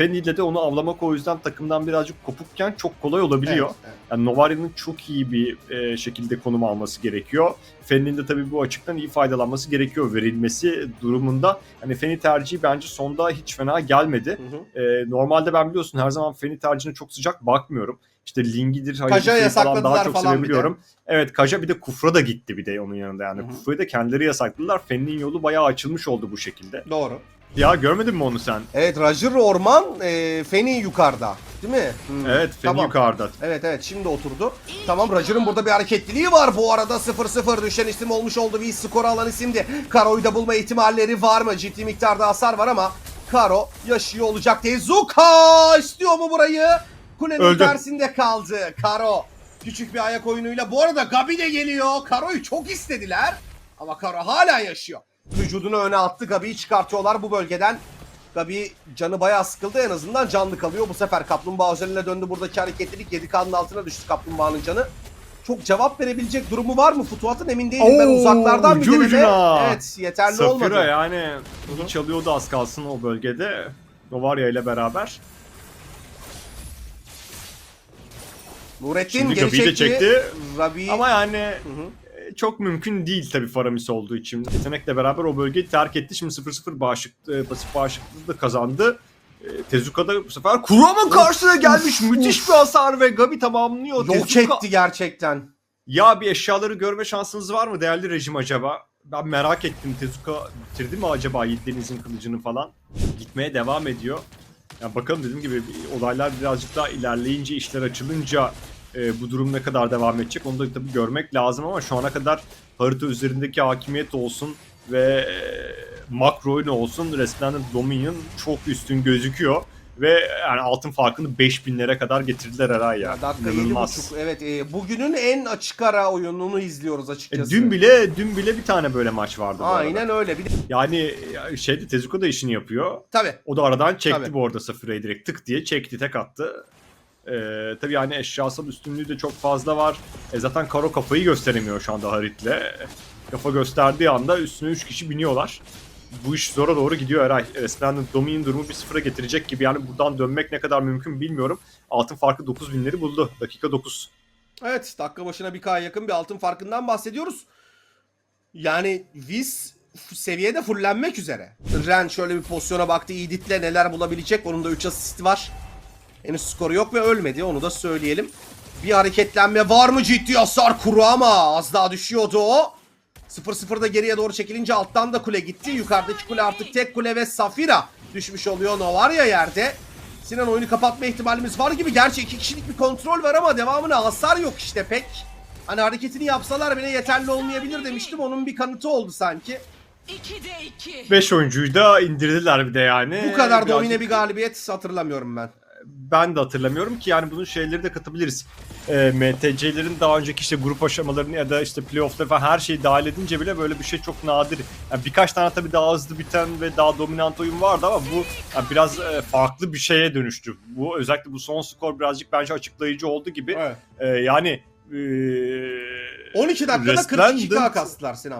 Fenny'de de onu avlamak o yüzden takımdan birazcık kopukken çok kolay olabiliyor. Evet, evet. Yani Novaria'nın çok iyi bir e, şekilde konum alması gerekiyor. Fenny'nin de tabii bu açıktan iyi faydalanması gerekiyor verilmesi durumunda. Hani Fenny tercihi bence sonda hiç fena gelmedi. Hı hı. E, normalde ben biliyorsun her zaman Fenny tercihine çok sıcak bakmıyorum. İşte Lingidir, Kaja falan daha çok falan sevebiliyorum. Evet Kaja bir de Kufra da gitti bir de onun yanında yani. Hı hı. Kufra'yı da kendileri yasakladılar. Fenny'nin yolu bayağı açılmış oldu bu şekilde. Doğru. Ya görmedin mi onu sen? Evet Roger Orman, e, Feni yukarıda. Değil mi? Hmm. Evet Fenny Tamam. yukarıda. Evet evet şimdi oturdu. Tamam Roger'ın burada bir hareketliliği var. Bu arada 0-0 düşen isim olmuş oldu. Bir skoru alan isimdi. Karo'yu da bulma ihtimalleri var mı? Ciddi miktarda hasar var ama Karo yaşıyor olacak. Tezuka istiyor mu burayı? Kulenin Öldü. tersinde kaldı. Karo küçük bir ayak oyunuyla. Bu arada Gabi de geliyor. Karo'yu çok istediler. Ama Karo hala yaşıyor. Vücudunu öne attı. Gabi'yi çıkartıyorlar bu bölgeden. Gabi canı bayağı sıkıldı en azından canlı kalıyor. Bu sefer kaplumbağa özeline döndü buradaki hareketlilik 7 kanın altına düştü kaplumbağanın canı. Çok cevap verebilecek durumu var mı Futuhat'ın emin değilim ben Oo, uzaklardan bir deneme. Evet yeterli Safira olmadı. yani hiç alıyordu az kalsın o bölgede. Novaria ile beraber. Nurettin Şimdi geri çekti. çekti. Rabi Ama yani e, çok mümkün değil tabii Faramis olduğu için. Yetenekle beraber o bölgeyi terk etti. Şimdi 0-0 bağışık, e, pasif bağışıklığı da kazandı. E, Tezuka da bu sefer Kuram'ın karşısına gelmiş. Müthiş bir hasar ve Gabi tamamlıyor. yok Tezuka- etti gerçekten. Ya bir eşyaları görme şansınız var mı değerli rejim acaba? Ben merak ettim. Tezuka bitirdi mi acaba Deniz'in kılıcını falan? Gitmeye devam ediyor. Ya bakalım dediğim gibi olaylar birazcık daha ilerleyince, işler açılınca e, bu durum ne kadar devam edecek onu da tabii görmek lazım ama şu ana kadar harita üzerindeki hakimiyet olsun ve e, makro oyunu olsun resmen Dominion çok üstün gözüküyor. Ve yani altın farkını 5000'lere kadar getirdiler herhalde ya. Ya, dakika İnanılmaz. 7.5. Evet e, bugünün en açık ara oyununu izliyoruz E, açıkçası. dün bile dün bile bir tane böyle maç vardı. Aynen öyle. Bir de, Yani ya, şeyde Tezuka da işini yapıyor. tabii. O da aradan çekti Tabii. bu arada Safira'yı direkt tık diye çekti tek attı. Ee, tabii yani eşyasal üstünlüğü de çok fazla var. E zaten Karo kafayı gösteremiyor şu anda Harit'le. Kafa gösterdiği anda üstüne 3 kişi biniyorlar. Bu iş zora doğru gidiyor Eray. Resmen Dominion durumu bir sıfıra getirecek gibi. Yani buradan dönmek ne kadar mümkün bilmiyorum. Altın farkı 9000'leri buldu. Dakika 9. Evet dakika başına bir K'ya yakın bir altın farkından bahsediyoruz. Yani Viz seviyede fullenmek üzere. Ren şöyle bir pozisyona baktı. Edit'le neler bulabilecek. Onun da 3 asisti var. Henüz skoru yok ve ölmedi. Onu da söyleyelim. Bir hareketlenme var mı ciddi hasar kuru ama az daha düşüyordu o. 0-0'da geriye doğru çekilince alttan da kule gitti. Yukarıdaki kule artık tek kule ve Safira düşmüş oluyor. Novaria yerde. Sinan oyunu kapatma ihtimalimiz var gibi. Gerçi iki kişilik bir kontrol var ama devamına hasar yok işte pek. Hani hareketini yapsalar bile yeterli olmayabilir demiştim. Onun bir kanıtı oldu sanki. 2'de 2. 5 oyuncuyu da indirdiler bir de yani. Bu kadar Birazcık- domine bir galibiyet hatırlamıyorum ben. Ben de hatırlamıyorum ki yani bunun şeyleri de katabiliriz. E, MTC'lerin daha önceki işte grup aşamalarını ya da işte playoff'ları falan her şeyi dahil edince bile böyle bir şey çok nadir. Yani birkaç tane tabii daha hızlı biten ve daha dominant oyun vardı ama bu yani biraz e, farklı bir şeye dönüştü. Bu özellikle bu son skor birazcık bence açıklayıcı oldu gibi. Evet. E, yani e, 12 dakikada 42 Resplendent- K kastılar Sinan.